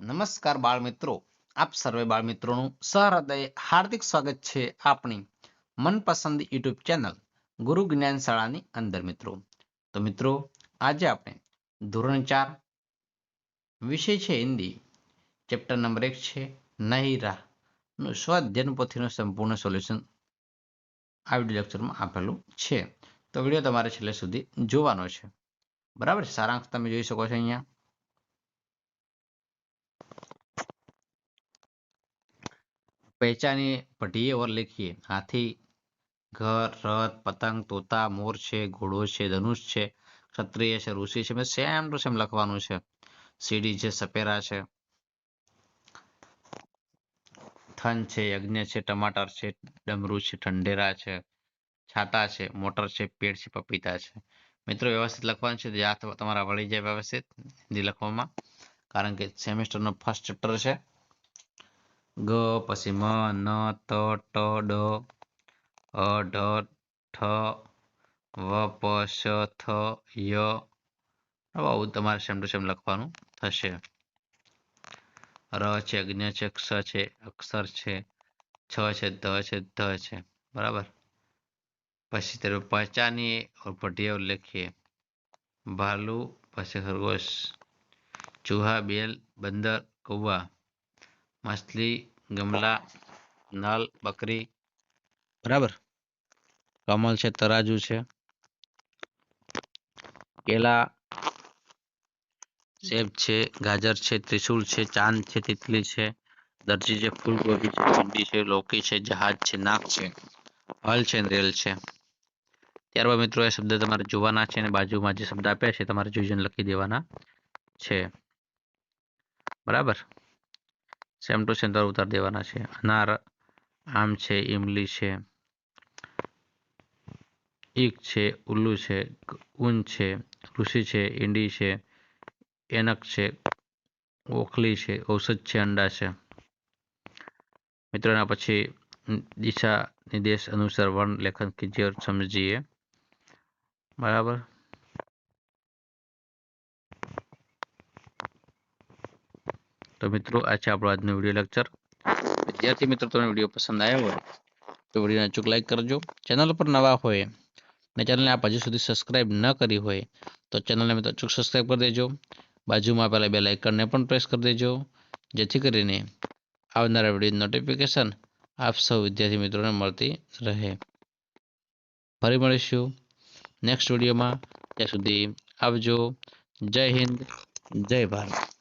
નમસ્કાર બાળ મિત્રો આપ સર્વે બાળ મિત્રોનું સહૃદય હાર્દિક સ્વાગત છે આપણી મનપસંદ યુટ્યુબ ચેનલ ગુરુ જ્ઞાન શાળાની અંદર મિત્રો. તો મિત્રો, આજે આપણે ધોરણ ચાર વિષય છે હિન્દી. ચેપ્ટર નંબર એક છે નહીરા નું સ્વાધ્યાયન પોથીનું સંપૂર્ણ સોલ્યુશન આ વીડિયો લેક્ચરમાં આપેલું છે. તો વીડિયો તમારે છેલ્લે સુધી જોવાનો છે. બરાબર સારાંશ તમે જોઈ શકો છો અહીંયા. पहचानिए पढ़िए और लिखिए हाथी ઘર રથ પતંગ તોતા મોર છે ઘોડો છે ધનુષ છે ક્ષત્રિય છે ઋષિ છે મેં સેમ ટુ સેમ લખવાનું છે સીડી છે સપેરા છે થન છે યજ્ઞ છે ટમાટર છે ડમરું છે ઠંડેરા છે છાતા છે મોટર છે પેડ છે પપીતા છે મિત્રો વ્યવસ્થિત લખવાનું છે યાદ તમારા વળી જાય વ્યવસ્થિત હિન્દી લખવામાં કારણ કે સેમેસ્ટરનો ફર્સ્ટ ચેપ્ટર છે ગ, પછી મ, ન, ત, ટ, ડ, અ ઢ ઠ, વ, પ, શ, થ, ય. આવું તમારે સેમ ટુ સેમ લખવાનું થશે. ર છે અજ્ઞ છે, ક્ષ છે, અક્ષર છે, છ છે, ધ છે ધ છે. બરાબર? પછી તેનું પહેચાનીએ ઓર પઢિયા લખીએ ભાલુ, પછી ખરગોશ ચૂહા બેલ બંદર, કૌવા. માછલી, ગમલા, નલ, બકરી. બરાબર. કમલ છે, તરાજુ છે. કેલા સેબ છે, ગાજર છે ત્રિશુલ છે, ચાંદ છે, તિતલી છે, દરજી છે ફૂલગોબી છે, ભીંડી છે લોકી છે, જહાજ છે નાક છે, હલ છે રેલ છે. ત્યારબાદ મિત્રો એ શબ્દ તમારે જોવાના છે અને બાજુમાં જે શબ્દ આપ્યા છે તમારે જોઈને લખી દેવાના છે. બરાબર? સેમ ટુ સેમ ઉતાર દેવાના છે. અનાર, આમ છે ઇમલી છે, ઈક છે, ઉલ્લુ છે ઊન છે, ઋષિ છે, ઈંડી છે, એનક છે, ઓખલી છે, ઔષધ છે, અંડા છે. મિત્રોના, પછી દિશા નિર્દેશ અનુસાર વર્ણ લેખન કે જે સમજીએ. બરાબર? તો મિત્રો, આ છે આપણો આજનો વીડિયો લેક્ચર વિદ્યાર્થી મિત્રો, તમને વીડિયો પસંદ આવ્યો હોય, તો વિડીયોને અચૂક લાઈક કરજો. ચેનલ પર નવા હોય ને ચેનલને આપ હજી સુધી સબસ્ક્રાઈબ ન કરી હોય, તો ચેનલને મિત્રો અચૂક સબસ્ક્રાઈબ કરી દેજો. બાજુમાં આપેલા બે લાઇકનને પણ પ્રેસ કરી દેજો. જેથી કરીને આવનારા વીડિયો નોટિફિકેશન આપ સૌ વિદ્યાર્થી મિત્રોને મળતી રહે. ફરી મળીશું નેક્સ્ટ વિડીયોમાં ત્યાં સુધી આવજો. જય હિન્દ, જય ભારત.